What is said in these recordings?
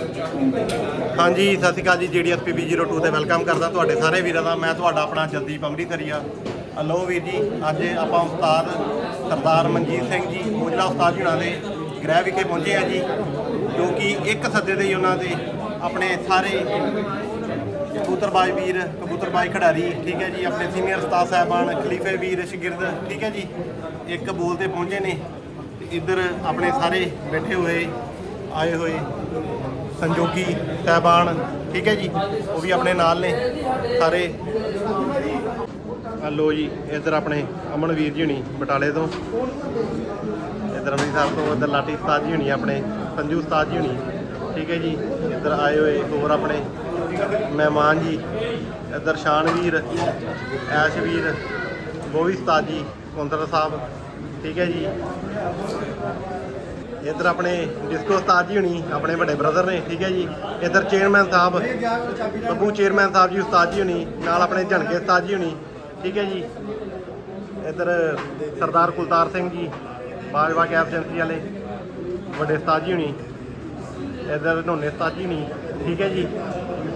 ਹਾਂਜੀ, ਸਤਿ ਸ਼੍ਰੀ ਅਕਾਲ ਜੀ, ਜੀਡੀਐਸ ਪੀਬੀ 02 ਤੇ ਵੈਲਕਮ ਕਰਦਾ ਤੁਹਾਡੇ ਸਾਰੇ ਵੀਰਾਂ ਦਾ। ਮੈਂ ਤੁਹਾਡਾ ਆਪਣਾ ਜਲਦੀਪ ਅੰਮ੍ਰਿਤਸਰੀਆ ਹਲੋ ਵੀਰ ਜੀ, ਅੱਜ ਆਪਾਂ ਉਸਤਾਦ ਸਰਦਾਰ ਮਨਜੀਤ ਸਿੰਘ ਜੀ ਮੋਜਲਾ ਉਸਤਾਦ ਜੀ ਦੇ ਗ੍ਰਹਿ ਵਿਖੇ ਪਹੁੰਚੇ ਆ ਜੀ, ਜੋ ਕਿ ਇੱਕ ਸੱਦੇ ਦੇ ਉਹਨਾਂ ਦੇ ਆਪਣੇ ਸਾਰੇ ਕਬੂਤਰਬਾਜ਼ ਵੀਰ, ਕਬੂਤਰਬਾਜ਼ ਖਿਡਾਰੀ, ਠੀਕ ਹੈ ਜੀ, ਆਪਣੇ ਸੀਨੀਅਰ ਉਸਤਾਦ ਸਾਹਿਬਾਨ, ਖਲੀਫੇ ਵੀਰ, ਸ਼ਗਿਰਦ, ਠੀਕ ਹੈ ਜੀ, ਇੱਕ ਬੋਲ ਤੇ ਪਹੁੰਚੇ ਨੇ ਤੇ ਇੱਧਰ ਆਪਣੇ ਸਾਰੇ ਬੈਠੇ ਹੋਏ, ਆਏ ਹੋਏ। ਸੰਜੋਗੀ ਸਾਹਿਬਾਨ, ਠੀਕ ਹੈ ਜੀ? ਉਹ ਵੀ ਆਪਣੇ ਨਾਲ ਨੇ, ਸਾਰੇ। ਆ ਜੀ, ਇੱਧਰ ਆਪਣੇ ਅਮਨਵੀਰ ਜੀ ਹੁਣੀ, ਬਟਾਲੇ ਤੋਂ। ਇੱਧਰ ਅੰਮ੍ਰਿਤਸਰ ਤੋਂ ਇੱਧਰ ਲਾਟੀ ਉਸਤਾਦ ਜੀ ਹੁਣੀ, ਆਪਣੇ ਸੰਜੂ ਉਸਤਾਦ ਜੀ ਹੁਣੀ, ਠੀਕ ਹੈ ਜੀ? ਇੱਧਰ ਆਏ ਹੋਏ ਹੋਰ ਆਪਣੇ ਮਹਿਮਾਨ ਜੀ, ਇੱਧਰ ਸ਼ਾਨਵੀਰ ਐਸ਼ ਵੀਰ ਬੋਵੀ ਉਸਤਾਦ ਜੀ ਕੁੰਦਰ ਸਾਹਿਬ, ਠੀਕ ਹੈ ਜੀ? ਇੱਧਰ ਆਪਣੇ ਡਿਸਕੋ ਉਸਤਾਦ ਜੀ ਹੁਣੀ, ਆਪਣੇ ਵੱਡੇ ਬ੍ਰਦਰ ਨੇ, ਠੀਕ ਹੈ ਜੀ। ਇੱਧਰ ਚੇਅਰਮੈਨ ਸਾਹਿਬ, ਬੱਬੂ ਚੇਅਰਮੈਨ ਸਾਹਿਬ ਜੀ, ਉਸਤਾਦ ਜੀ ਹੁਣੀ, ਨਾਲ ਆਪਣੇ ਝਣਕੇ ਉਸਤਾਦ ਜੀ ਹੁਣੀ, ਠੀਕ ਹੈ ਜੀ। ਇੱਧਰ ਸਰਦਾਰ ਕੁਲਤਾਰ ਸਿੰਘ ਜੀ, ਬਾਜਵਾ ਕੈਬ ਏਜੰਸੀ ਵਾਲੇ, ਵੱਡੇ ਉਸਤਾਦ ਜੀ ਹੁਣੀ, ਇੱਧਰ ਨੋਨੇ ਉਸਤਾਦ ਜੀ ਹੁਣੀ, ਠੀਕ ਹੈ ਜੀ।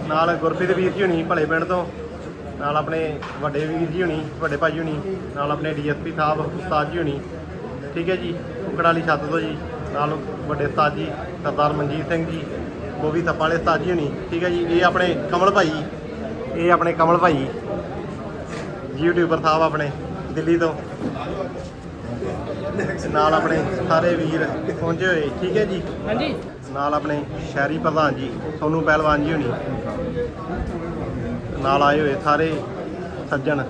ਨਾਲ ਗੁਰਪ੍ਰੀਤ ਵੀਰ ਜੀ ਹੁਣੀ, ਭਲੇ ਪਿੰਡ ਤੋਂ, ਨਾਲ ਆਪਣੇ ਵੱਡੇ ਵੀਰ ਜੀ ਹੁਣੀ, ਵੱਡੇ ਭਾਈ ਹੁਣੀ, ਨਾਲ ਆਪਣੇ ਡੀਐਸਪੀ ਸਾਹਿਬ, ਉਸਤਾਦ ਜੀ ਹੁਣੀ, ਠੀਕ ਹੈ ਜੀ ਕੁਕੜ ਛੱਤ ਤੋਂ ਜੀ। ਨਾਲ ਵੱਡੇ ਉਸਤਾਦ ਜੀ ਸਰਦਾਰ ਮਨਜੀਤ ਸਿੰਘ ਜੀ ਬੋਵੀ ਥੱਪਾ ਵਾਲੇ ਉਸਤਾਦ ਜੀ ਹੁਣੀ। ਠੀਕ ਹੈ ਜੀ ਇਹ ਆਪਣੇ ਕਮਲ ਭਾਈ ਇਹ ਆਪਣੇ ਕਮਲ ਭਾਈ ਯੂਟਿਊਬਰ ਸਾਹਿਬ ਆਪਣੇ ਦਿੱਲੀ ਤੋਂ। ਨਾਲ ਆਪਣੇ ਸਾਰੇ ਵੀਰ ਪਹੁੰਚੇ ਹੋਏ ਠੀਕ ਹੈ ਜੀ? ਹਾਂਜੀ। ਨਾਲ ਆਪਣੇ ਸ਼ਹਿਰੀ ਪ੍ਰਧਾਨ ਜੀ ਸੋਨੂ ਪਹਿਲਵਾਨ ਜੀ ਹੁਣੀ। ਨਾਲ ਆਏ ਹੋਏ ਸਾਰੇ ਸੱਜਣ।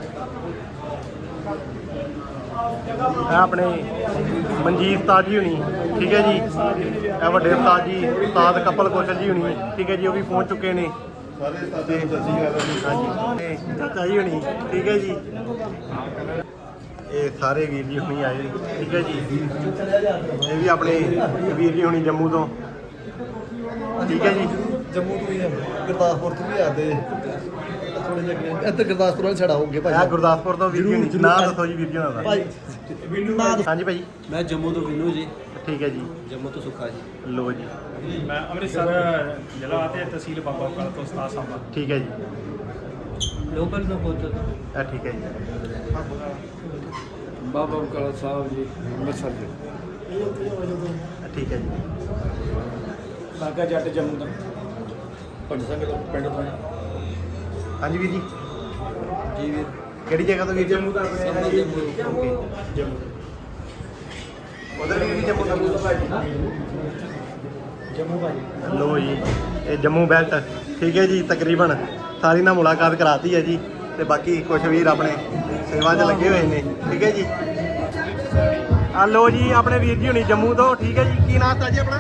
ਇਹ ਆਪਣੇ ਮਨਜੀਤ ਤਾਜ਼ੀ ਜੀ ਹੁਣੀ, ਠੀਕ ਹੈ ਜੀ। ਇਹ ਵੱਡੇ ਉਸਤਾਦ ਜੀ ਉਸਤਾਦ ਕਪਲ ਕੌਸ਼ਲ ਜੀ ਹੁਣੀ, ਠੀਕ ਹੈ ਜੀ, ਉਹ ਵੀ ਪਹੁੰਚ ਚੁੱਕੇ ਨੇ। ਸਾਰੇ ਉਸਤਾਦ ਹਾਂਜੀ। ਚਾਚਾ ਜੀ ਹੁਣੀ, ਠੀਕ ਹੈ ਜੀ। ਇਹ ਸਾਰੇ ਵੀਰ ਜੀ ਹੁਣੀ ਆਏ, ਠੀਕ ਹੈ ਜੀ। ਇਹ ਵੀ ਆਪਣੇ ਵੀਰ ਜੀ ਹੁਣੀ ਜੰਮੂ ਤੋਂ, ਠੀਕ ਹੈ ਜੀ। ਜੰਮੂ ਤੋਂ ਹੀ ਆ, ਗੁਰਦਾਸਪੁਰ ਤੋਂ ਵੀ ਆਦੇ ਥੋੜੇ ਇੱਧਰ ਗੁਰਦਾਸਪੁਰ ਵਾਲੀ ਛੜਾ ਹੋਗੇ ਇਹ ਭਾਈ। ਗੁਰਦਾਸਪੁਰ ਤੋਂ ਵੀਰ ਜੀ ਨਾਂ ਦੱਸੋ ਜੀ ਵੀਰ ਜੀ ਦਾ। ਭਾਈ ਹਾਂਜੀ ਭਾਈ। ਮੈਂ ਜੰਮੂ ਤੋਂ ਵਿਨੂ ਜੀ। ਠੀਕ ਹੈ ਜੀ। ਜੰਮੂ ਤੋਂ ਸੁੱਖਾ ਜੀ। ਲੋ ਜੀ। ਮੈਂ ਅੰਮ੍ਰਿਤਸਰ ਜ਼ਿਲ੍ਹਾ ਅਤੇ ਤਹਿਸੀਲ ਬਾਬਾ ਬਕਾਲਾ ਤੋਂ ਉਸਤਾਦ ਸਾਹਿਬ ਠੀਕ ਹੈ ਜੀ। ਲੋਕਲ ਤੋਂ ਪੁੱਤ। ਇਹ ਠੀਕ ਹੈ ਜੀ। ਬਾਬਾ ਬਕਾਲਾ ਸਾਹਿਬ ਜੀ ਅੰਮ੍ਰਿਤਸਰ ਜੀ। ਇਹ ਠੀਕ ਹੈ ਜੀ। ਬਾਗਾ ਜੱਟ ਜੰਮੂ ਦਾ। ਪੰਜ ਸੰਗ ਪਿੰਡ ਤੋਂ ਹਾਂਜੀ ਵੀਰ ਜੀ। ਜੀ ਵੀਰ? ਕਿਹੜੀ ਜਗ੍ਹਾ ਤੋਂ ਵੀਰ ਜੰਮੂ ਦਾ ਓਕੇ। ਜੰਮੂ। ਉਧਰ ਵੀ ਜੰਮੂ ਦਾ ਜੰਮੂ ਭਾਜੀ। ਲੋ ਜੀ ਇਹ ਜੰਮੂ ਬੈਲਟ। ਠੀਕ ਹੈ ਜੀ ਤਕਰੀਬਨ ਸਾਰੀ ਨਾਲ ਮੁਲਾਕਾਤ ਕਰਾਤੀ ਹੈ ਜੀ। ਤੇ ਬਾਕੀ ਕੁਝ ਵੀਰ ਆਪਣੇ ਸੇਵਾ 'ਚ ਲੱਗੇ ਹੋਏ ਨੇ। ਠੀਕ ਹੈ ਜੀ। ਆ ਲੋ ਜੀ ਆਪਣੇ ਵੀਰ ਜੀ ਹੁਣੀ ਜੰਮੂ ਤੋਂ। ਠੀਕ ਹੈ ਜੀ ਕੀ ਨਾਮ ਤਾਂ ਜੀ ਆਪਣਾ?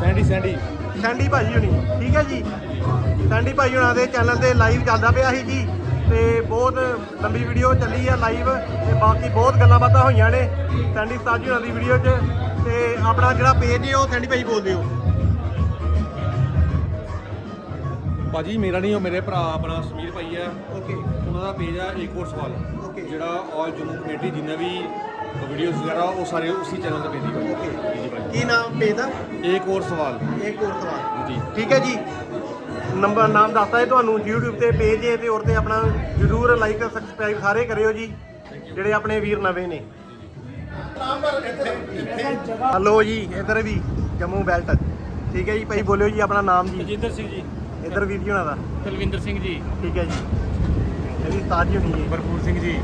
Sandy Sandy. ਸੈਂਡੀ ਭਾਜੀ ਹੁਣੀ ਠੀਕ ਹੈ ਜੀ? ਸੈਂਡੀ ਭਾਈ ਹੁਣਾਂ ਦੇ ਚੈਨਲ ਤੇ ਲਾਈਵ ਚੱਲਦਾ ਪਿਆ ਸੀ ਜੀ ਤੇ ਬਹੁਤ ਲੰਬੀ ਵੀਡੀਓ ਚੱਲੀ ਆ ਲਾਈਵ ਤੇ ਬਾਕੀ ਬਹੁਤ ਗੱਲਾਂ ਬਾਤਾਂ ਹੋਈਆਂ ਨੇ ਸੈਂਡੀ ਉਸਤਾਦ ਜੀ ਹੁਣਾਂ ਦੀ ਵੀਡੀਓ 'ਚ ਤੇ ਆਪਣਾ ਜਿਹੜਾ ਪੇਜ ਹੈ ਉਹ ਸੈਂਡੀ ਭਾਈ ਬੋਲਦੇ ਹੋ ਭਾਜੀ ਮੇਰਾ ਨਹੀਂ ਉਹ ਮੇਰੇ ਭਰਾ ਆਪਣਾ ਸਮੀਰ ਭਾਈ ਆ ਓਕੇ ਉਹਨਾਂ ਦਾ ਪੇਜ ਆ ਏਕ ਹੋਰ ਸਵਾਲ. ਜਿਹੜਾ ਆਲ ਜੰਮੂ ਕਮੇਟੀ ਜਿੰਨਾ ਵੀ ਵੀਡੀਓਜ਼ ਵਗੈਰਾ ਉਹ ਸਾਰੇ ਉਸੇ ਚੈਨਲ ਤੇ ਪੈਂਦੀ ਭਾਜੀ ਜੀ ਭਾਜੀ ਕੀ ਨਾਮ ਪੇਜ ਦਾ? ਏਕ ਹੋਰ ਸਵਾਲ। ਇੱਕ ਹੋਰ ਸਵਾਲ। ਜੀ। ਠੀਕ ਹੈ ਜੀ। ਨੰਬਰ ਨਾਮ ਦੱਸਦਾ ਹੈ ਤੁਹਾਨੂੰ। YouTube ਤੇ ਪੇਜ ਹੈ ਤੇ ਔਰ ਤੇ ਆਪਣਾ ਜਰੂਰ ਲਾਈਕ ਸਬਸਕ੍ਰਾਈਬ ਸਾਰੇ ਕਰਿਓ ਜੀ ਜਿਹੜੇ ਆਪਣੇ ਵੀਰ ਨਵੇਂ ਨੇ। ਹਲੋ ਜੀ ਇਧਰ ਵੀ ਜੰਮੂ ਬੈਲਟ। ਠੀਕ ਹੈ ਜੀ ਭਾਈ ਬੋਲਿਓ ਜੀ ਆਪਣਾ ਨਾਮ ਜੀ। ਰਜਿੰਦਰ ਸਿੰਘ ਜੀ। ਇਧਰ ਵੀਰ ਜੀ ਹੋਣਾ ਦਾ। ਕੁਲਵਿੰਦਰ ਸਿੰਘ ਜੀ। ਠੀਕ ਹੈ ਜੀ। ਇਹ ਵੀ ਉਸਤਾਦ ਜੀ ਹੋਣੀ ਜੀ। ਭਰਪੂਰ ਸਿੰਘ ਜੀ।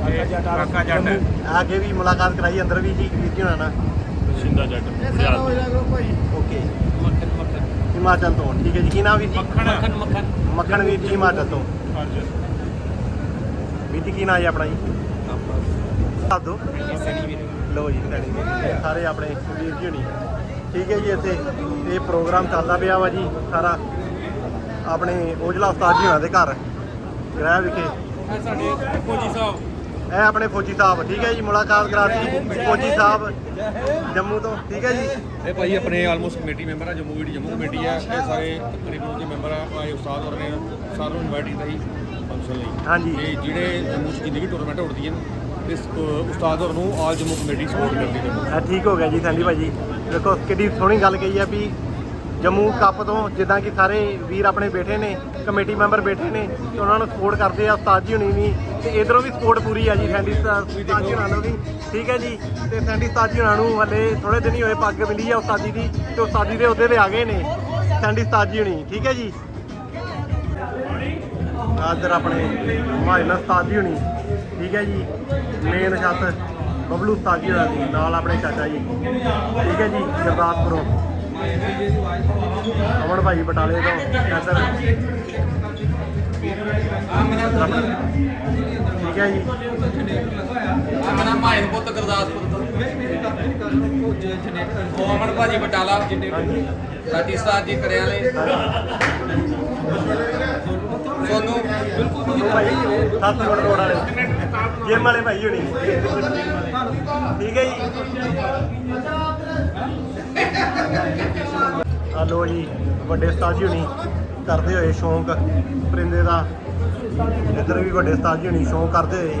ਕਾਕਾ ਜੱਟ ਕਾਕਾ ਜੱਟ। ਅੱਗੇ ਵੀ ਮੁਲਾਕਾਤ ਕਰਾਈ ਅੰਦਰ ਵੀ ਜੀ ਵੀਰ ਜੀ ਹੋਣਾ ਨਾਲ ਸ਼ਿੰਦਾ ਜੱਟ ਓਕੇ। ਮੱਖਣ ਮੱਖਣ। ਹਿਮਾਚਲ ਤੋਂ ਠੀਕ ਹੈ ਜੀ। ਕੀ ਨਾਮ ਵੀਰ ਜੀ? ਮੱਖਣ। ਮੱਖਣ ਮੱਖਣ। ਵੀਰ ਜੀ ਹਿਮਾਚਲ ਤੋਂ। ਹਾਂਜੀ ਵੀਰ ਜੀ ਕੀ ਨਾਮ ਹੈ ਆਪਣਾ ਜੀ? ਦੱਸ ਦਿਓ ਸਣੀ ਵੀਰ ਲੋ ਜੀ ਸੈਣੀ ਜੀ। ਇਹ ਸਾਰੇ ਆਪਣੇ ਵੀਰ ਜੀ ਹੋਣੀ। ਠੀਕ ਹੈ ਜੀ ਇੱਥੇ ਇਹ ਪ੍ਰੋਗਰਾਮ ਚੱਲਦਾ ਪਿਆ ਵਾ ਜੀ ਸਾਰਾ। ਆਪਣੇ ਔਜਲਾ ਉਸਤਾਦ ਜੀ ਹੋਣਾ ਦੇ ਘਰ। ਗ੍ਰਹਿ ਵਿਖੇ। ਸਾਡੇ ਫੌਜੀ ਸਾਹਿਬ। ਇਹ ਆਪਣੇ ਫੌਜੀ ਸਾਹਿਬ ਠੀਕ ਹੈ ਜੀ ਮੁਲਾਕਾਤ ਕਰਾਤੀ ਫੌਜੀ ਸਾਹਿਬ ਜੰਮੂ ਤੋਂ ਠੀਕ ਹੈ ਜੀ। ਇਹ ਭਾਈ ਆਪਣੇ ਆਲਮੋਸਟ ਕਮੇਟੀ ਮੈਂਬਰ ਆ ਜੰਮੂ ਜਿਹੜੀ ਜੰਮੂ ਕਮੇਟੀ ਆ ਇਹ ਸਾਰੇ ਤਕਰੀਬਨ ਦੇ ਮੈਂਬਰ ਆ ਆਏ ਉਸਤਾਦ ਹੋਰ ਨੇ ਸਾਰਿਆਂ ਨੂੰ ਇਨਵਾਈਟ ਕੀਤਾ ਜੀ ਫੰਕਸ਼ਨ ਲਈ। ਹਾਂਜੀ। ਤੇ ਜਿਹੜੇ ਜੰਮੂ 'ਚ ਜਿੰਨੀ ਵੀ ਟੂਰਨਾਮੈਂਟ ਹੋੜਦੀਆਂ ਨੇ ਇਸ ਉਸਤਾਦ ਹੋਰ ਨੂੰ ਆਲ ਜੰਮੂ ਕਮੇਟੀ ਸਪੋਰਟ ਕਰਦੀ ਹੈ ਇਹ ਠੀਕ ਹੋ ਗਿਆ ਜੀ ਸੈਂਡੀ ਭਾਜੀ ਦੇਖੋ ਕਿੱਡੀ ਸੋਹਣੀ ਗੱਲ ਕਹੀ ਆ ਵੀ ਜੰਮੂ ਕੱਪ ਤੋਂ ਜਿੱਦਾਂ ਕਿ ਸਾਰੇ ਵੀਰ ਆਪਣੇ ਬੈਠੇ ਨੇ ਕਮੇਟੀ ਮੈਂਬਰ ਬੈਠੇ ਨੇ ਤੇ ਉਹਨਾਂ ਨੂੰ ਸਪੋਰਟ ਕਰਦੇ ਆ ਉਸਤਾਦ ਜੀ ਹੁਣੀ ਵੀ। ਤੇ ਇਧਰੋਂ ਵੀ ਸਪੋਰਟ ਪੂਰੀ ਆ ਜੀ ਸੈਂਡੀ ਉਸਤਾਦ ਜੀ ਹੁਣਾਂ ਨੂੰ ਵੀ। ਠੀਕ ਹੈ ਜੀ ਤੇ ਸੈਂਡੀ ਉਸਤਾਦ ਜੀ ਹੁਣਾਂ ਨੂੰ ਹਲੇ ਥੋੜੇ ਦਿਨ ਹੀ ਹੋਏ ਪੱਗ ਮਿਲੀ ਆ ਉਸਤਾਦੀ ਦੀ ਤੇ ਉਸਤਾਦੀ ਦੇ ਉਹਦੇ ਤੇ ਆ ਗਏ ਨੇ ਸੈਂਡੀ ਉਸਤਾਦ ਜੀ ਹੁਣੀ। ਠੀਕ ਹੈ ਜੀ। ਆਦਰ ਆਪਣੇ ਮਾਇਨਾ ਉਸਤਾਦ ਜੀ ਹੁਣੀ। ਠੀਕ ਹੈ ਜੀ ਮੇਨ ਛੱਤ ਬਬਲੂ ਉਸਤਾਦ ਜੀ ਹੁਣਾਂ ਦੀ ਨਾਲ ਆਪਣੇ ਚਾਚਾ ਜੀ। ਠੀਕ ਹੈ ਜੀ ਗੁਰਦਾਸਪੁਰੋਂ। ਅਮਨ ਭਾਈ ਬਟਾਲੇ ਤੋਂ ਇੱਧਰ ਠੀਕ ਹੈ ਜੀ। ਪੁੱਤ ਗੁਰਦਾਸਪੁਰ ਤੋਂ। ਉਹ ਅਮਨ ਭਾਜੀ ਬਟਾਲਾ ਸਾਡੀ ਜੀ ਕਰਿਆ ਵਾਲੇ ਸੋਨੂੰ। ਉਹ ਭਾਈ ਸੱਤ ਮਿੰਟ ਰੋਡ ਵਾਲੇ। ਜਿਮ ਵਾਲੇ ਭਾਈ ਹੋਣੀ। ਠੀਕ ਹੈ ਜੀ। ਆ ਲੋ ਜੀ ਵੱਡੇ ਉਸਤਾਦ ਜੀ ਹੋਣੀ ਕਰਦੇ ਹੋਏ ਸ਼ੌਂਕ। ਪਰਿੰਦੇ ਦਾ ਇੱਧਰ ਵੀ ਵੱਡੇ ਉਸਤਾਦ ਜੀ ਹੋਣੀ ਸ਼ੌਂਕ ਕਰਦੇ ਹੋਏ।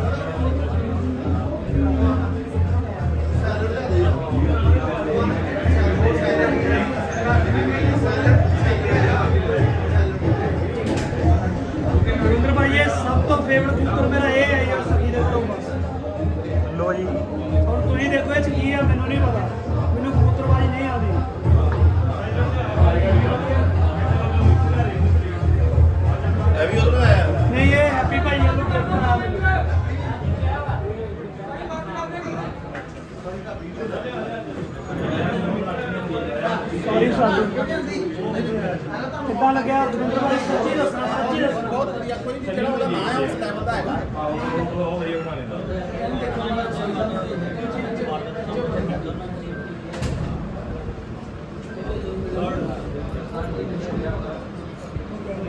ਰਵਿੰਦਰ ਭਾਈ ਇਹ ਸਭ ਤੋਂ ਫੇਵਰਟ ਕਬੂਤਰ ਮੇਰਾ ਇਹ ਹੈ ਯਾਰ ਸਕੀ ਦੇ ਤੋਂ ਬਸ ਲੋ ਜੀ। ਹੁਣ ਤੁਸੀਂ ਦੇਖੋ ਇਹ ਚ ਕੀ ਆ ਮੈਨੂੰ ਨਹੀਂ ਪਤਾ।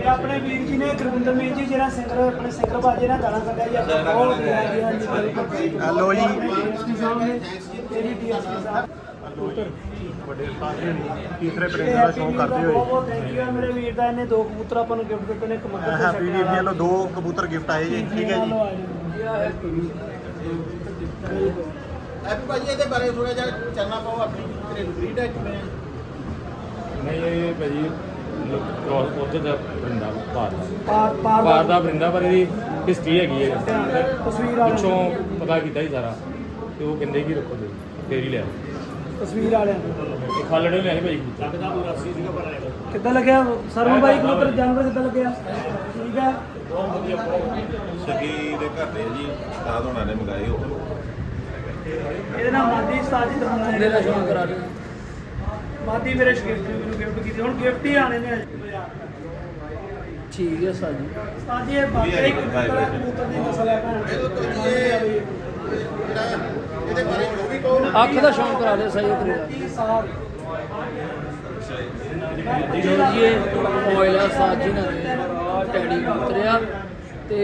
ਆਪਣੇ ਵੀਰ ਜੀ ਨੇ ਗੁਰਵਿੰਦਰ ਮੀਰ ਜੀ ਜਿਹੜਾ ਸਿੰਗਰ ਆਪਣੇ ਸਿੰਗਰ ਬਾਜੇ ਨਾਲ ਗਾਣਾ ਕੱਢਿਆ ਜੀ ਆਪਾਂ ਬਹੁਤ ਵਧੀਆ ਜੀ ਹਾਂਜੀ ਹੈਲੋ ਜੀ। ਡੀਐਸਪੀ ਸਾਹਿਬ ਨੇ ਤੇਰੀ ਡੀਐਸਪੀ ਸਾਹਿਬ। ਵੱਡੇ ਉਸਤਾਦ ਜੀ ਹੋਣੀ ਤੀਸਰੇ ਪਰਿੰਦੇ ਦਾ ਸ਼ੌਂਕ ਕਰਦੇ ਹੋਏ। ਬਹੁਤ ਥੈਂਕ ਯੂ ਮੇਰੇ ਵੀਰ ਦਾ ਇਹਨੇ ਦੋ ਕਬੂਤਰ ਆਪਾਂ ਨੂੰ ਗਿਫਟ ਦਿੱਤੇ ਨੇ ਇੱਕ ਮੱਗਰ ਤੇ ਹੈਪੀ ਵੀਰ ਜੀ ਵੱਲੋਂ। ਦੋ ਕਬੂਤਰ ਗਿਫਟ ਆਏ ਜੀ ਠੀਕ ਹੈ ਜੀ। ਐਪੀ ਭਾਜੀ ਇਹਦੇ ਬਾਰੇ ਥੋੜਾ ਜਿਹਾ ਚਾਨਣਾ ਪਾਓ ਆਪਣੀ ਘਰੇਲੂ ਬਰੀਡ ਹੈ ਕਿਵੇਂ ਨਹੀਂ ਇਹ ਭਾਜੀ ਕ੍ਰੋਸ ਉੱਧਰ ਦਾ ਬਰਿੰਦਾ ਦਾ। ਪਾਰ ਪਾਰ ਭਾਰ ਦਾ ਬਰਿੰਦਾ ਪਰ ਇਹਦੀ ਹਿਸਟਰੀ ਹੈਗੀ ਹੈ। ਤਸਵੀਰ ਵਾਲਿਆਂ ਪਿੱਛੋਂ ਪਤਾ ਕੀਤਾ ਹੀ ਸਾਰਾ ਤੇ ਉਹ ਕਹਿੰਦੇ ਕਿ ਰੱਖੋ ਤੇ ਫੇਰ ਹੀ ਲਿਆ ਤਸਵੀਰ ਵਾਲਿਆਂ ਨੂੰ। ਇਹ ਖਾਲੜੇ ਲਿਆ ਸੀ ਭਾਈ। ਕਬੂਤਰ ਕਿੱਦਾਂ ਲੱਗਿਆ? ਸਰਵਨ ਬਾਈ ਕਬੂਤਰ ਜਾਨਵਰ ਕਿੱਦਾਂ ਲੱਗਿਆ? ਠੀਕ ਹੈ? ਸਗੀ ਦੇ ਘਰ ਦੇ ਜੀ ਉਸਤਾਦ ਹੋਣਾ ਨੇ ਮੰਗਾਏ ਉਹ। ਇਹਦੇ ਨਾਲ ਮਾਦੀ ਉਸਤਾਦ ਜੀ ਤੁਹਾਨੂੰ ਮੁੰਡੇ ਦਾ ਸ਼ੌਂਕ ਕਰਾ ਦਿਓ ਮਾਦੀ ਮੇਰੇ ਸ਼ਗਿਰਦ ਨੇ ਮੈਨੂੰ ਗਿਫਟ ਕੀਤੀ। ਹੁਣ ਗਿਫਟ ਹੀ ਆਣੇ ਨੇ ਠੀਕ ਹੈ ਉਸਤਾਦ ਜੀ ਉਸਤਾਦ ਜੀ ਇਹ ਬਾਕੀ ਇੱਕ ਕਬੂਤਰ ਹੈ, ਕਬੂਤਰ ਦੀ ਨਸਲ ਹੈ ਭੈਣ। ਇਹਦੇ ਬਾਰੇ ਜੋ ਵੀ ਕਹੋ। ਅੱਖ ਦਾ ਸ਼ੌਂਕ ਕਰਾ ਲਿਆ ਸਹੀ ਉਤਰੇ ਕੀ ਸਾਹ ਜੋ ਜੀ ਇਹ ਆਇਲ ਆ ਸਾਜੀ ਨਾਲ ਟੈਡੀ ਉਤਰਿਆ ਤੇ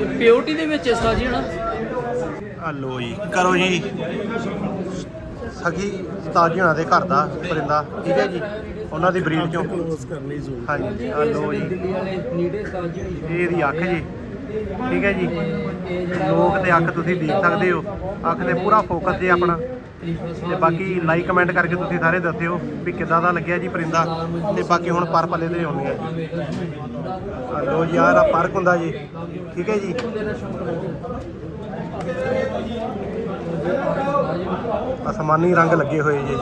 ਇਹ ਪਿਓਰਟੀ ਦੇ ਵਿੱਚ ਸਾਜੀ ਨਾ ਆ ਲੋ ਜੀ ਕਰੋ ਜੀ। ਸਖੀ ਉਸਤਾਦ ਜੀ ਹੋਣਾ ਦੇ ਘਰ ਦਾ ਪਰਿੰਦਾ ਠੀਕ ਹੈ ਜੀ? ਉਹਨਾਂ ਦੀ ਬਰੀਡ ਚੋਂ। ਹਾਂਜੀ ਆ ਲੋ ਜੀ। ਦਿੱਲੀ ਵਾਲੇ ਨੀੜੇ ਸਾਜੀ ਇਹ ਇਹਦੀ ਅੱਖ ਜੀ ਠੀਕ ਹੈ ਜੀ? ਲੋਕ ਤੇ ਅੱਖ ਤੁਸੀਂ ਦੇਖ ਸਕਦੇ ਹੋ। ਅੱਖ ਤੇ ਪੂਰਾ ਫੋਕਸ ਜੇ ਆਪਣਾ। ਤੇ ਬਾਕੀ ਲਾਈਕ ਕਮੈਂਟ ਕਰਕੇ ਤੁਸੀਂ ਸਾਰੇ ਦੱਸਿਓ ਵੀ ਕਿੱਦਾਂ ਦਾ ਲੱਗਿਆ ਜੀ ਪਰਿੰਦਾ। ਤੇ ਬਾਕੀ ਹੁਣ ਪਰ ਪੱਲੇ ਤੇ ਆਉਂਦੀ ਹੈ ਜੀ। ਆ ਲੋ ਜੀ ਆਹ ਦਾ ਪਾਰਕ ਹੁੰਦਾ ਜੀ ਠੀਕ ਹੈ ਜੀ? ਅਸਮਾਨੀ ਰੰਗ ਲੱਗੇ ਹੋਏ ਜੀ।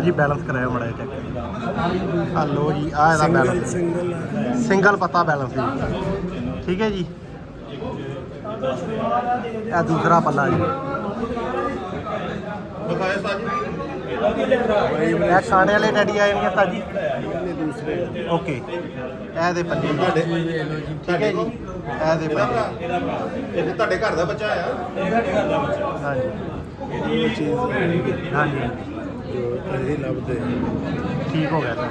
ਜੀ ਬੈਲੈਂਸ ਕਰਾਇਓ ਮੜਾ ਚੈੱਕ ਆ ਲੋ ਜੀ ਆ ਇਹਦਾ ਬੈਲੈਂਸ ਸਿੰਗਲ ਪੱਤਾ ਬੈਲੈਂਸ ਜੀ। ਠੀਕ ਹੈ ਜੀ। ਇਹ ਦੂਸਰਾ ਪੱਲਾ ਜੀ। ਦਿਖਾਏ ਸਾਜੀ ਇਹ ਖਾਣੇ ਵਾਲੇ ਡੈਡੀ ਆਏ ਨੇ ਉਸਤਾਦ ਜੀ। ਦੂਸਰੇ ਓਕੇ ਇਹ ਦੇ ਪੰਜੇ ਤੁਹਾਡੇ ਠੀਕ ਹੈ ਜੀ। ਇਹ ਦੇ ਪੰਜੇ। ਇਹ ਤੁਹਾਡੇ ਘਰ ਦਾ ਬੱਚਾ ਆ? ਹਾਂਜੀ। ਹਾਂਜੀ। ਇਹ ਲੱਭਦੇ ਠੀਕ ਹੋ ਗਿਆ ਸਰ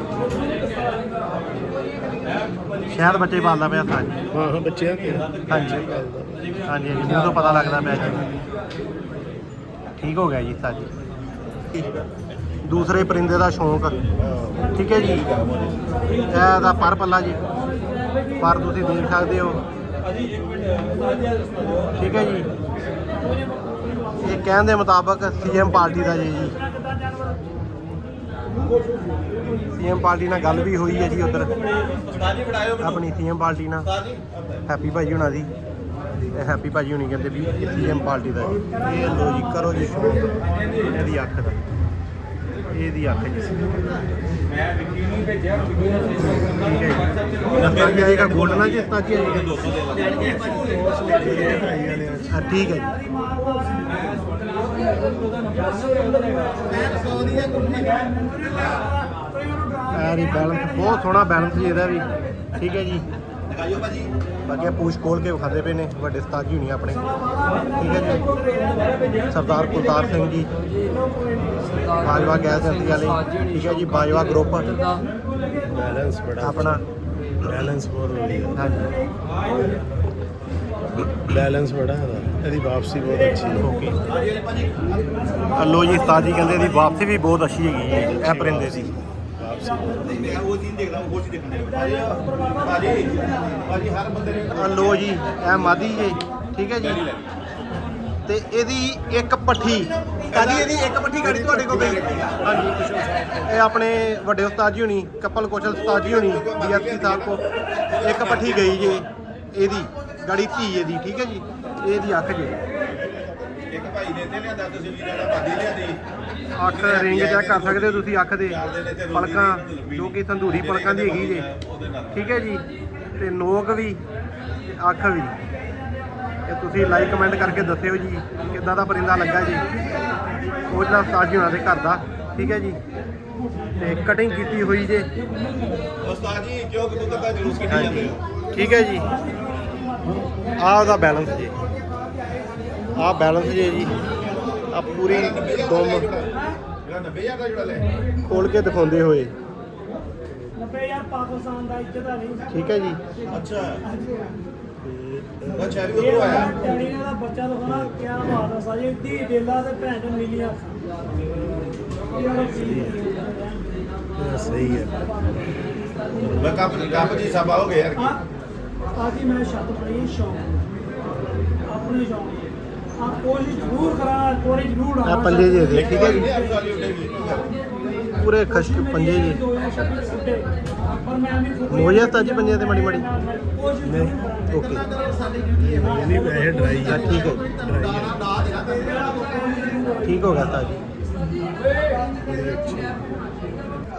ਸ਼ਾਇਦ ਬੱਚੇ ਪਾਲਦਾ ਪਿਆ ਸਾਂ ਜੀ। ਹਾਂ ਹਾਂ ਬੱਚਿਆਂ ਕੇ ਹਾਂਜੀ। ਹਾਂਜੀ ਹਾਂਜੀ। ਮੈਨੂੰ ਤਾਂ ਪਤਾ ਲੱਗਦਾ ਪਿਆ ਜੀ। ਠੀਕ ਹੋ ਗਿਆ ਜੀ ਸਾਜੀ ਦੂਸਰੇ ਪਰਿੰਦੇ ਦਾ ਸ਼ੌਂਕ। ਠੀਕ ਹੈ ਜੀ? ਇਹ ਦਾ ਪਰ ਪੱਲਾ ਜੀ। ਪਰ ਤੁਸੀਂ ਦੇਖ ਸਕਦੇ ਹੋ। ਠੀਕ ਹੈ ਜੀ? ਇਹ ਕਹਿਣ ਦੇ ਮੁਤਾਬਕ ਸੀਐਮ ਪਾਰਟੀ ਦਾ ਜੀ ਜੀ। ਕਿੱਦਾਂ ਜਾਨਵਰ ਸੀਐਮ ਪਾਰਟੀ ਨਾਲ ਗੱਲ ਵੀ ਹੋਈ ਹੈ ਜੀ ਉਧਰ। ਆਪਣੀ ਸੀਐਮ ਪਾਰਟੀ ਨਾਲ। ਹੈਪੀ ਭਾਜੀ ਹੁਣਾਂ ਦੀ। ਤੇ ਹੈਪੀ ਭਾਜੀ ਹੁਣੀ ਕਹਿੰਦੇ ਵੀ ਸੀਐਮ ਪਾਰਟੀ ਦਾ ਜੀ। ਇਹ ਲੋ ਜੀ, ਕਰੋ ਜੀ ਸ਼ੌਕ। ਇਹਦੀ ਅੱਖ ਦਾ। ਇਹਦੀ ਅੱਖ ਜੀ ਮੈਂ ਵਿੱਕੀ ਨੂੰ ਭੇਜਿਆ ਵਿੱਕੀ ਨੂੰ ਠੀਕ ਹੈ ਜੀ ਨੰਬਰ ਆਏਗਾ ਗੋਲਡ ਨਾਲ ਜੀ ਸਤਾਜੀ ਆਏਗਾ 200 ਹਾਂ ਠੀਕ ਹੈ ਜੀ ਐਰੀ ਬੈਲੈਂਸ ਬਹੁਤ ਸੋਹਣਾ ਬੈਲੈਂਸ ਜੀ ਇਹਦਾ ਵੀ ਠੀਕ ਹੈ ਜੀ ਭਾਜੀ। ਬਾਕੀ ਪੂਛ ਖੋਲ ਕੇ ਵਿਖਾਦੇ ਪਏ ਨੇ ਵੱਡੇ ਉਸਤਾਦ ਜੀ ਹੁਣੀ ਆਪਣੇ। ਠੀਕ ਹੈ ਜੀ। ਸਰਦਾਰ ਕੁਲਤਾਰ ਸਿੰਘ ਜੀ। ਬਾਜਵਾ ਗੈਸ ਏਜੰਸੀ ਵਾਲੇ। ਠੀਕ ਹੈ ਜੀ ਬਾਜਵਾ ਗਰੁੱਪ। ਬੈਲੈਂਸ ਬੜਾ। ਆਪਣਾ। ਬੈਲੈਂਸ ਬਹੁਤ ਵਧੀਆ। ਹਾਂਜੀ। ਬੈਲੈਂਸ ਬੜਾ ਹੈ। ਇਹਦੀ ਵਾਪਸੀ ਬਹੁਤ ਅੱਛੀ ਹੈ। ਓਕੇ ਲੋ ਜੀ ਉਸਤਾਦ ਜੀ ਕਹਿੰਦੇ ਇਹਦੀ ਵਾਪਸੀ ਵੀ ਬਹੁਤ ਅੱਛੀ ਹੈਗੀ ਹੈ ਇਹ ਪਰਿੰਦੇ ਦੀ। ਲੋ ਜੀ ਇਹ ਮਾਦੀ ਜੀ ਠੀਕ ਹੈ ਜੀ? ਤੇ ਇਹਦੀ ਇੱਕ ਪੱਠੀ। ਕਾਦੀ ਇਹਦੀ? ਇੱਕ ਪੱਠੀ ਗਾੜੀ ਤੁਹਾਡੇ ਕੋਲ ਹਾਂਜੀ। ਇਹ ਆਪਣੇ ਵੱਡੇ ਉਸਤਾਦ ਜੀ ਹੁਣੀ ਕਪਲ ਕੋਚਲ ਉਸਤਾਦ ਜੀ ਹੁਣੀ ਡੀਐਸਪੀ ਸਾਹਿਬ ਕੋ ਇੱਕ ਪੱਠੀ ਗਈ ਜੇ ਇਹਦੀ ਗਾੜੀ ਧੀ ਇਹਦੀ ਠੀਕ ਹੈ ਜੀ? ਇਹਦੀ ਅੱਖ ਜੀ। ਭਾਈ ਨੇ ਇੱਥੇ ਲਿਆਂਦਾ ਤੁਸੀਂ ਵੀਰਾਂ ਦਾ ਭਾਜੀ ਲਿਆਂਦੀ। ਅੱਖ ਰਿੰਗ ਚੈੱਕ ਕਰ ਸਕਦੇ ਹੋ ਤੁਸੀਂ ਅੱਖ ਦੇ। ਪਲਕਾਂ ਜੋ ਕਿ ਤੰਦੂਰੀ ਪਲਕਾਂ ਦੀ ਹੈਗੀ ਜੇ। ਠੀਕ ਹੈ ਜੀ? ਤੇ ਨੋਕ ਵੀ ਤੇ ਅੱਖ ਵੀ। ਇਹ ਤੁਸੀਂ ਲਾਈਕ ਕਮੈਂਟ ਕਰਕੇ ਦੱਸਿਓ ਜੀ ਕਿੱਦਾਂ ਦਾ ਪਰਿੰਦਾ ਲੱਗਾ ਜੀ। ਉਹ ਜਿਹੜਾ ਉਸਤਾਦ ਜੀ ਉਹਨਾਂ ਦੇ ਘਰ ਦਾ ਠੀਕ ਹੈ ਜੀ? ਤੇ ਕਟਿੰਗ ਕੀਤੀ ਹੋਈ ਜੇ। ਉਸਤਾਦ ਜੀ ਕਿਉਂ ਕਬੂਤਰ ਦਾ ਜਲੂਸ ਕੱਢੀ ਜਾਂਦੇ ਹੋ? ਠੀਕ ਹੈ ਜੀ। ਆਹ ਉਹਦਾ ਬੈਲੈਂਸ ਜੀ। ਆਹ ਬੈਲੈਂਸ ਜੀ ਜੀ। ਆ ਪੂਰੀ ਦੁਮ ਜਿਹੜਾ 90000 ਦਾ ਜਿਹੜਾ ਲੈ ਖੋਲ ਕੇ ਦਿਖਾਉਂਦੇ ਹੋਏ। 90000 ਪਾਕਿਸਤਾਨ ਦਾ ਇੱਜ਼ਤ ਆ ਨਹੀਂ ਠੀਕ ਹੈ ਜੀ। ਅੱਛਾ। ਉਹ ਇਹ ਉਧਰੋਂ ਆਇਆ। ਨੇ ਦਾ ਬੱਚਾ ਦਿਖਾਉਣਾ ਕਿਆ ਬਾਤ ਆ ਸਾਜੀ ਦੀ ਡੇਲਾ ਤੇ ਭੈਣ ਚੋਂ ਮਿਲੀਆਂ ਸਹੀ ਹੈ। ਮੈਂ ਕੱਪ ਕੱਪ ਜੀ ਸਭਾ ਹੋ ਗਏ ਯਾਰ ਆਜੀ ਮੈਂ ਛੱਤ ਪਈ ਸ਼ੌਂਕ। ਆਪਣੇ ਸ਼ੌਂਕ ਆ ਕੋਸ਼ਿਸ਼ ਜ਼ਰੂਰ ਕਰਾਂ ਕੋਰੀ। ਜ਼ਰੂਰ ਆ ਆਵਾਂ ਪੱਲੇ ਜੇ ਦੇ ਠੀਕ ਹੈ। ਜੀ ਪੂਰੇ ਖਸ਼ਕ ਪੰਜੇ ਜੀ ਪਰ ਮੈਂ ਵੀ ਹੋ ਗਿਆ ਤਾਜੀ ਪੰਜੇ ਤੇ ਮਾੜੀ ਮਾੜੀ? ਨਹੀਂ ਓਕੇ। ਨਹੀਂ ਵੈਸੇ ਡਰਾਈ ਆ। ਠੀਕ ਹੈ ਠੀਕ ਹੋ ਗਿਆ ਤਾਜੀ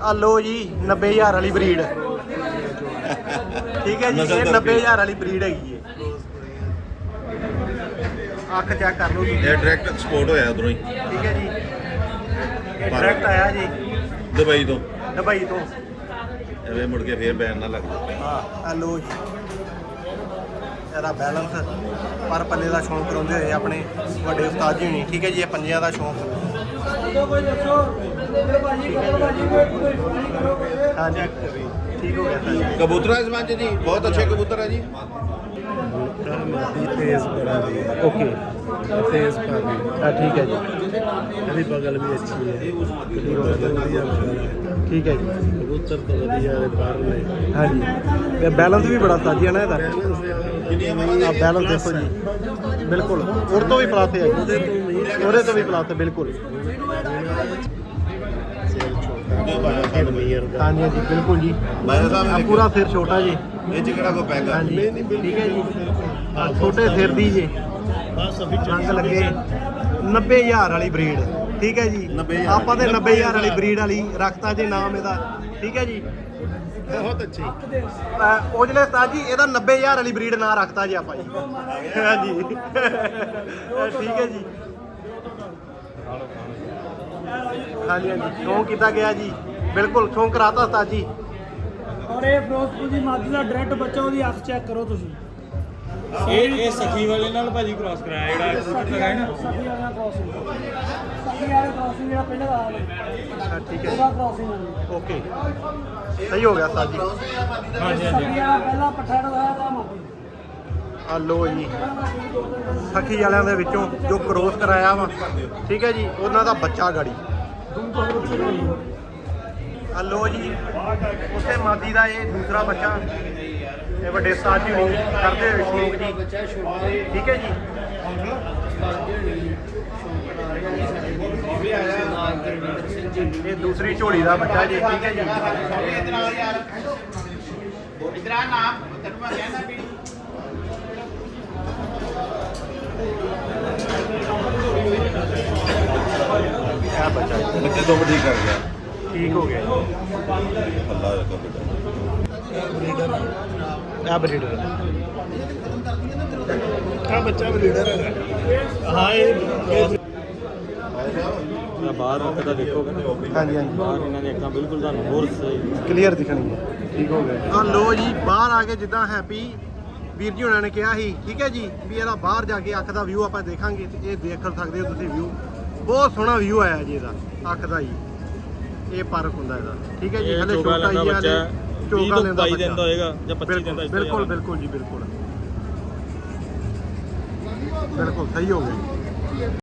ਆ ਲੋ ਜੀ 90000 ਵਾਲੀ ਬਰੀਡ ਠੀਕ ਹੈ ਜੀ ਇਹ 90000 ਵਾਲੀ ਬਰੀਡ ਹੈਗੀ ਹੈ। ਅੱਖ ਚੈੱਕ ਕਰ ਲਓ ਜੀ। ਇਹ ਡਾਇਰੈਕਟ ਐਕਸਪੋਰਟ ਹੋਇਆ ਉਧਰੋਂ ਹੀ। ਠੀਕ ਹੈ ਜੀ। ਇਹ ਡਾਇਰੈਕਟ ਆਇਆ ਜੀ। ਦੁਬਈ ਤੋਂ। ਦੁਬਈ ਤੋਂ। ਐਵੇਂ ਮੁੜ ਕੇ ਫੇਰ ਬੈਨ ਨਾ ਲੱਗ ਜਾਏ ਹਾਂ ਹਲੋ ਜੀ। ਇਹਦਾ ਬੈਲੈਂਸ ਪਰ ਪੱਲੇ ਦਾ ਸ਼ੌਂਕ ਕਰਾਉਂਦੇ ਹੋਏ ਆਪਣੇ ਵੱਡੇ ਉਸਤਾਦ ਜੀ ਹੋਣੀ। ਠੀਕ ਹੈ ਜੀ ਇਹ ਪੰਜਿਆਂ ਦਾ ਸ਼ੌਂਕ। ਕੋਈ ਦੱਸੋ ਮੇਰੇ ਭਾਜੀ ਭਾਜੀ ਕੋਈ ਠੀਕ ਹੋ ਗਿਆ। ਕਬੂਤਰਾਂ ਇਸ ਜੀ ਬਹੁਤ ਅੱਛੇ ਕਬੂਤਰ ਹੈ ਜੀ। ਮਾਦੀ ਤੇਜ਼ ਬੜਾ ਦੀ ਓਕੇ ਤੇਜ਼ ਭਾਗੀ ਆ ਠੀਕ ਹੈ ਜੀ। ਇਹਦੀ ਬਗਲ ਵੀ ਅੱਛੀ ਹੈ। ਕਬੂਤਰ ਤਾਂ ਵਧੀਆ ਬਗਲ ਹੈ। ਠੀਕ ਹੈ ਜੀ। ਕਬੂਤਰ ਤਾਂ ਵਧੀਆ ਦੇ ਪਰ ਨੇ ਹਾਂਜੀ ਤੇ ਬੈਲੈਂਸ ਵੀ ਬੜਾ ਸਾਜੀ ਹੈ ਨਾ ਇਹਦਾ। ਆ ਬੈਲੈਂਸ ਦੇਖੋ ਜੀ। ਬਿਲਕੁਲ। ਉਹਦੇ ਤੋਂ ਵੀ ਪਲਾਸ ਹੈ ਜੀ। ਉਹਦੇ ਤੋਂ ਵੀ ਪਲਾਸ ਹੈ। ਬਿਲਕੁਲ। ਸੇਲ ਛੋਟਾ ਫਿਰ ਮੀਰ ਦਾ। ਹਾਂਜੀ ਹਾਂਜੀ ਬਿਲਕੁਲ ਜੀ। ਪੂਰਾ ਸਿਰ ਛੋਟਾ ਜੀ। ਇਹ ਚ ਕਿਹੜਾ ਕੋ ਪੈਗਾ? ਹਾਂਜੀ ਠੀਕ ਹੈ ਜੀ। ਆ ਛੋਟੇ ਸਿਰ ਦੀ ਜੀ। ਬਸ ਅਭੀ ਰੰਗ ਲੱਗੇ। 90000 ਵਾਲੀ ਬਰੀਡ ਠੀਕ ਹੈ ਜੀ। 90,000 ਆਪਾਂ ਤੇ 90000 ਵਾਲੀ ਬਰੀਡ ਵਾਲੀ ਰੱਖਤਾ ਜੀ ਨਾਮ ਇਹਦਾ। ਠੀਕ ਹੈ ਜੀ। ਬਹੁਤ ਅੱਛੀ। ਅਹ ਉਹਜਲੇ ਉਸਤਾਦ ਜੀ ਇਹਦਾ 90000 ਵਾਲੀ ਬਰੀਡ ਨਾਂ ਰੱਖਤਾ ਜੀ ਆਪਾਂ ਜੀ। ਹਾਂਜੀ। ਅਹ ਠੀਕ ਹੈ ਜੀ। ਹਾਂਜੀ ਹਾਂਜੀ। ਸ਼ੌਂਕ ਕੀਤਾ ਗਿਆ ਜੀ। ਬਿਲਕੁਲ ਸ਼ੌਂਕ ਕਰਾਤਾ ਉਸਤਾਦ ਜੀ। ਔਰ ਇਹ ਫਿਰੋਜ਼ਪੁਰ ਦੀ ਮਾਦੀ ਦਾ ਡਾਇਰੈਕਟ ਬੱਚਾ ਉਹਦੀ ਅੱਖ ਚੈੱਕ ਕਰੋ ਤੁਸੀਂ। ਇਹ ਇਹ ਸਖੀ ਵਾਲੇ ਨਾਲ ਭਾਜੀ ਕ੍ਰਾਸ ਕਰਾਇਆ ਜਿਹੜਾ ਸਖੀ ਵਾਲਾ ਕ੍ਰਾਸਿੰਗ ਸਖੀ ਵਾਲਾ ਕ੍ਰਾਸਿੰਗ ਜਿਹੜਾ ਪਹਿਲਾਂ ਦਾ ਅਹ ਠੀਕ ਹੈ। ਉਹਦਾ ਕ੍ਰਾਸਿੰਗ ਓਕੇ। ਸਹੀ ਹੋ ਗਿਆ ਉਸਤਾਦ ਜੀ ਸਖੀ ਵਾਲਾ ਪਹਿਲਾ ਪੱਠਾ ਦਾ ਦਾ ਮਾਦੀ ਆ ਲੋ ਜੀ। ਸਖੀ ਵਾਲਿਆਂ ਦੇ ਵਿੱਚੋਂ ਜੋ ਕ੍ਰੋਸ ਕਰਾਇਆ ਵਾ ਠੀਕ ਹੈ ਜੀ ਉਹਨਾਂ ਦਾ ਬੱਚਾ ਗਾੜੀ। ਆ ਲੋ ਜੀ। ਉਸੇ ਮਾਦੀ ਦਾ ਇਹ ਦੂਸਰਾ ਬੱਚਾ। ਇਹ ਵੱਡੇ ਉਸਤਾਦ ਜੀ ਹੋਣੀ ਕਰਦੇ ਹੋਏ ਸ਼ੌਂਕ ਜੀ ਠੀਕ ਹੈ ਜੀ। ਇਹ ਦੂਸਰੀ ਝੋਲੀ ਦਾ ਬੱਚਾ ਜੀ ਠੀਕ ਹੈ ਜੀ। ਇਧਰ ਆ ਯਾਰ ਇਧਰ ਆ ਨਾਮ ਤੈਨੂੰ ਮੈਂ ਕਹਿਣਾ ਵੀ। ਇਹ ਬੱਚਾ ਜੀ। ਬੱਚੇ ਦੋ ਠੀਕ ਕਰ ਗਿਆ। ਠੀਕ ਹੋ ਗਿਆ ਜੀ। ਅੱਲਾ ਦਾ ਬੇਟਾ। ਇਹ ਬਰੀਡਰ ਆ ਬੱਚਾ ਬਲੀਡਰ ਹੈ ਹਾਂ ਇਹ ਬਾਹਰ ਅੱਖ ਦਾ ਦੇਖੋਗੇ ਨਾ। ਹਾਂਜੀ ਹਾਂਜੀ। ਬਾਹਰ ਇਹਨਾਂ ਦੀਆਂ ਅੱਖਾਂ ਬਿਲਕੁਲ ਤੁਹਾਨੂੰ ਹੋਰ ਕਲੀਅਰ ਦਿਖਣੀ ਹੈ। ਠੀਕ ਹੋ ਗਿਆ। ਆ ਲੋ ਜੀ ਬਾਹਰ ਆ ਕੇ ਜਿੱਦਾਂ ਹੈਪੀ ਵੀਰ ਜੀ ਉਹਨਾਂ ਨੇ ਕਿਹਾ ਸੀ ਠੀਕ ਹੈ ਜੀ ਵੀ ਇਹਦਾ ਬਾਹਰ ਜਾ ਕੇ ਅੱਖ ਦਾ ਵਿਊ ਆਪਾਂ ਦੇਖਾਂਗੇ ਤੇ ਇਹ ਦੇਖ ਸਕਦੇ ਹੋ ਤੁਸੀਂ ਵਿਊ ਬਹੁਤ ਸੋਹਣਾ ਵਿਊ ਆਇਆ ਜੀ ਇਹਦਾ ਅੱਖ ਦਾ ਜੀ। ਇਹ ਪਾਰਕ ਹੁੰਦਾ ਇਹਦਾ। ਠੀਕ ਹੈ ਜੀ ਹਲੇ ਛੋਟਾ ਹੀ ਆ 20 ਚੋਗਾ ਤੋਂ ਲੈਂਦਾ 22 ਬੱਚਾ। ਦਿਨ ਦਾ ਹੋਏਗਾ ਜਾਂ 25 ਦਿਨ ਦਾ ਇਸ ਤੋਂ ਬਿਲਕੁਲ। ਬਿਲਕੁਲ ਜੀ ਬਿਲਕੁਲ ਬਿਲਕੁਲ ਸਹੀ ਹੋ ਗਿਆ।